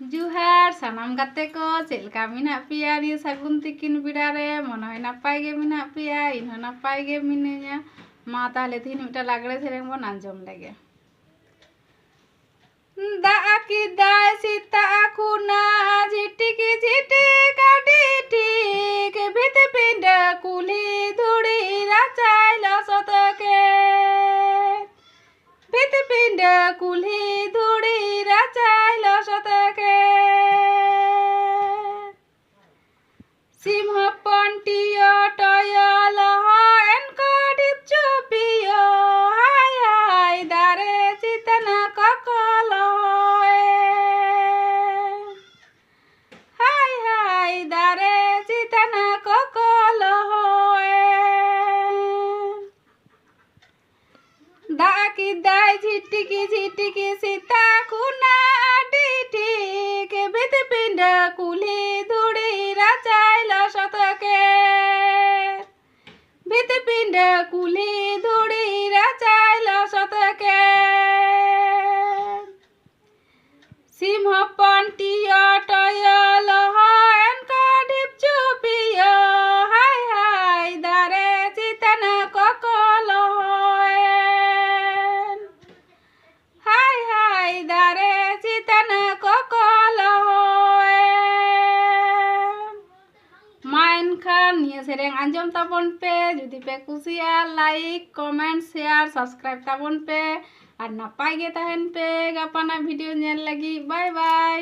ᱡᱩᱦᱟᱨ ᱥᱟᱱᱟᱢ ᱜᱟᱛᱮ ᱠᱚ ᱪᱮᱫ ᱞᱮᱠᱟ ᱢᱮᱱᱟᱜ ᱯᱮᱭᱟ ᱱᱤᱭᱟᱹ ᱥᱟᱹᱜᱩᱱ ᱛᱤᱠᱤᱱ ᱵᱮᱲᱟᱨᱮ ᱢᱚᱱᱮ ᱦᱚᱸ ᱱᱟᱯᱟᱭ ᱜᱮ ᱢᱮᱱᱟᱜ ᱯᱮᱭᱟ ᱤᱧ ᱦᱚᱸ ᱱᱟᱯᱟᱭ ᱜᱮ ᱢᱤᱱᱟᱹᱧᱟ ᱢᱟ ᱛᱟᱦᱞᱮ ᱛᱤᱦᱤᱧ ᱢᱤᱫᱴᱟᱝ ᱞᱟᱜᱽᱲᱮ ᱥᱮᱨᱮᱧ ᱵᱚᱱ ᱟᱸᱡᱚᱢ ᱞᱮᱜᱮ ᱫᱟᱜ ᱠᱮᱫᱟᱭ ᱥᱮᱛᱟᱜ ᱠᱷᱚᱱᱟᱜ ᱡᱷᱤᱴᱤᱠ ᱡᱷᱤᱴᱤᱠ ᱟᱹᱰᱤ ᱴᱷᱤᱠ ᱵᱷᱤᱛ ᱯᱤᱸᱰᱟᱹ ᱠᱩᱞᱦᱤ ᱫᱷᱩᱲᱤ ᱨᱟᱪᱟᱭ ᱞᱚᱥᱚᱫ ᱠᱮ ᱵᱷᱤᱛ ᱯᱤᱸᱰᱟᱹ ᱠᱩᱞᱦᱤ ᱫᱷᱩᱲᱤ ডাকি দাই ঝিটিকি ঝিটিকি সীতা খুনা ঠিক বেদ পিণ্ড কুলি ধুড়ি রাচাইল শতকে। বেদ পিণ্ড কুলি ধুড়ি রাচাইল শতকে। সিংহ পন্টিয় ᱱᱤᱭᱟᱹ ᱥᱮᱨᱮᱧ ᱟᱸᱡᱚᱢ ᱛᱟᱵᱚᱱ ᱯᱮ ᱡᱩᱫᱤ ᱯᱮ ᱠᱩᱥᱤᱭᱟᱜᱼᱟ ᱞᱟᱭᱤᱠ ᱠᱚᱢᱮᱱᱴ ᱥᱮᱭᱟᱨ ᱥᱟᱵᱥᱠᱨᱟᱭᱤᱵ ᱛᱟᱵᱚᱱ ᱯᱮ ᱟᱨ ᱱᱟᱯᱟᱭ ᱜᱮ ᱛᱟᱦᱮᱱ ᱯᱮ ᱜᱟᱯᱟᱱᱟᱜ ᱵᱷᱤᱰᱤᱭᱳ ᱧᱮᱞ ᱞᱟᱹᱜᱤᱫ ᱵᱟᱭ ᱵᱟᱭ